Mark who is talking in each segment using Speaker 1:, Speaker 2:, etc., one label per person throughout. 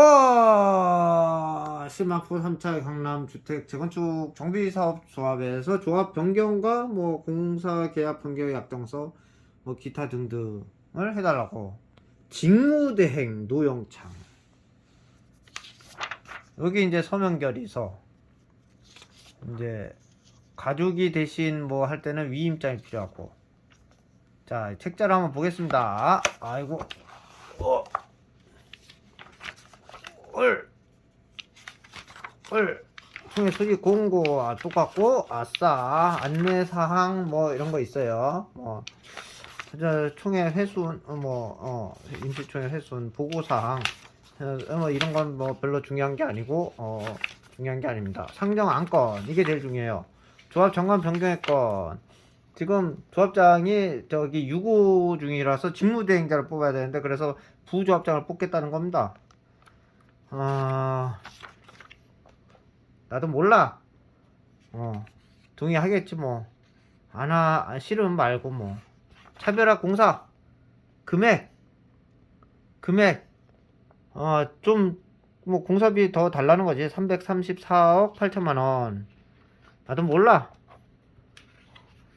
Speaker 1: 어, 시마포 3차 강남 주택 재건축 정비 사업 조합에서 조합 변경과 뭐 공사 계약 변경 약정서 뭐 기타 등등을 해달라고. 직무대행 노영창. 여기 이제 서명결의서 이제 가족이 대신 뭐 할 때는 위임장이 필요하고. 자 책자를 한번 보겠습니다. 아이고. 어. 얼, 얼, 총회 수립 공고 아, 똑같고 아싸 안내 사항 뭐 이런 거 있어요. 뭐 저, 총회 회순 어, 뭐 어, 임시총회 회순 보고 사항 어, 뭐 이런 건 뭐 별로 중요한 게 아니고 어, 중요한 게 아닙니다. 상정 안건 이게 제일 중요해요. 조합 정관 변경의 건 지금 조합장이 저기 유고 중이라서 직무대행자를 뽑아야 되는데 그래서 부조합장을 뽑겠다는 겁니다. 아 나도 몰라. 어 동의하겠지 뭐. 안하 안 싫으면 말고 뭐. 차별화 공사. 금액. 금액. 어 좀 뭐 공사비 더 달라는 거지. 334억 8천만 원. 나도 몰라.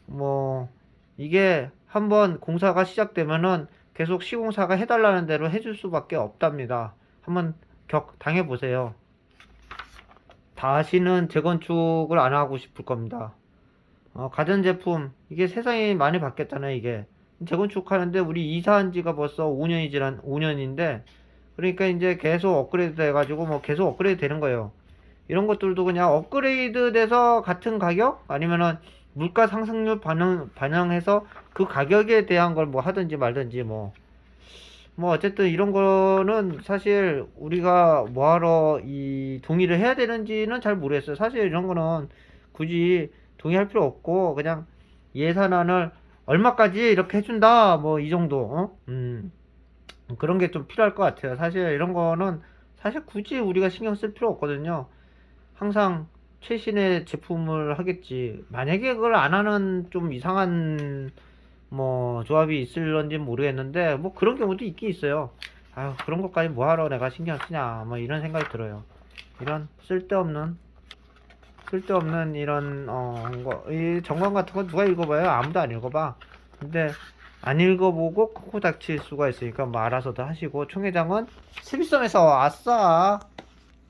Speaker 1: 뭐 이게 한번 공사가 시작되면은 계속 시공사가 해달라는 대로 해줄 수밖에 없답니다. 한번 격 당해 보세요. 다시는 재건축을 안 하고 싶을 겁니다. 어, 가전제품 이게 세상이 많이 바뀌었잖아요. 이게 재건축 하는데 우리 이사한 지가 벌써 5년이 지난 5년인데 그러니까 이제 계속 업그레이드 돼가지고 뭐 계속 업그레이드 되는 거예요. 이런 것들도 그냥 업그레이드 돼서 같은 가격 아니면은 물가 상승률 반영 반영해서 그 가격에 대한 걸 뭐 하든지 말든지 뭐 뭐 어쨌든 이런 거는 사실 우리가 뭐하러 이 동의를 해야 되는지는 잘 모르겠어요. 사실 이런 거는 굳이 동의할 필요 없고 그냥 예산안을 얼마까지 이렇게 해준다 뭐 이 정도 어? 음 그런 게 좀 필요할 것 같아요. 사실 이런 거는 사실 굳이 우리가 신경 쓸 필요 없거든요. 항상 최신의 제품을 하겠지. 만약에 그걸 안 하는 좀 이상한 뭐 조합이 있을런지 모르겠는데 뭐 그런 경우도 있긴 있어요. 아유 그런 것까지 뭐하러 내가 신경 쓰냐 뭐 이런 생각이 들어요. 이런 쓸데없는 쓸데없는 이런 어이 정관 같은 건 누가 읽어봐요? 아무도 안 읽어봐. 근데 안 읽어보고 코 닥칠 수가 있으니까 뭐 알아서도 하시고 총회장은 세비섬에서 아싸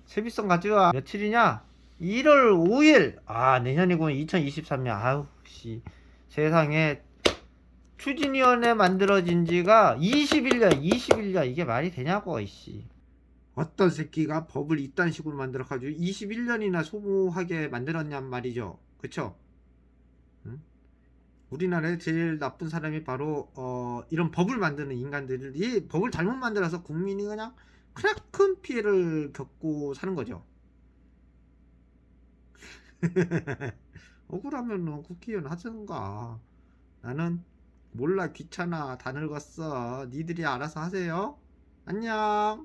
Speaker 1: 세비섬 가져와 며칠이냐? 1월 5일 아 내년이군 2023년 아우 씨 세상에 추진위원회 만들어진 지가 21년, 21년 이게 말이 되냐고 이씨. 어떤 새끼가 법을 이딴 식으로 만들어 가지고 21년이나 소모하게 만들었냔 말이죠. 그쵸? 응? 우리나라에 제일 나쁜 사람이 바로 어, 이런 법을 만드는 인간들이 법을 잘못 만들어서 국민이 그냥 그냥 큰 피해를 겪고 사는 거죠. 억울하면 국회의원 하든가. 나는 몰라 귀찮아. 다 늙었어. 니들이 알아서 하세요. 안녕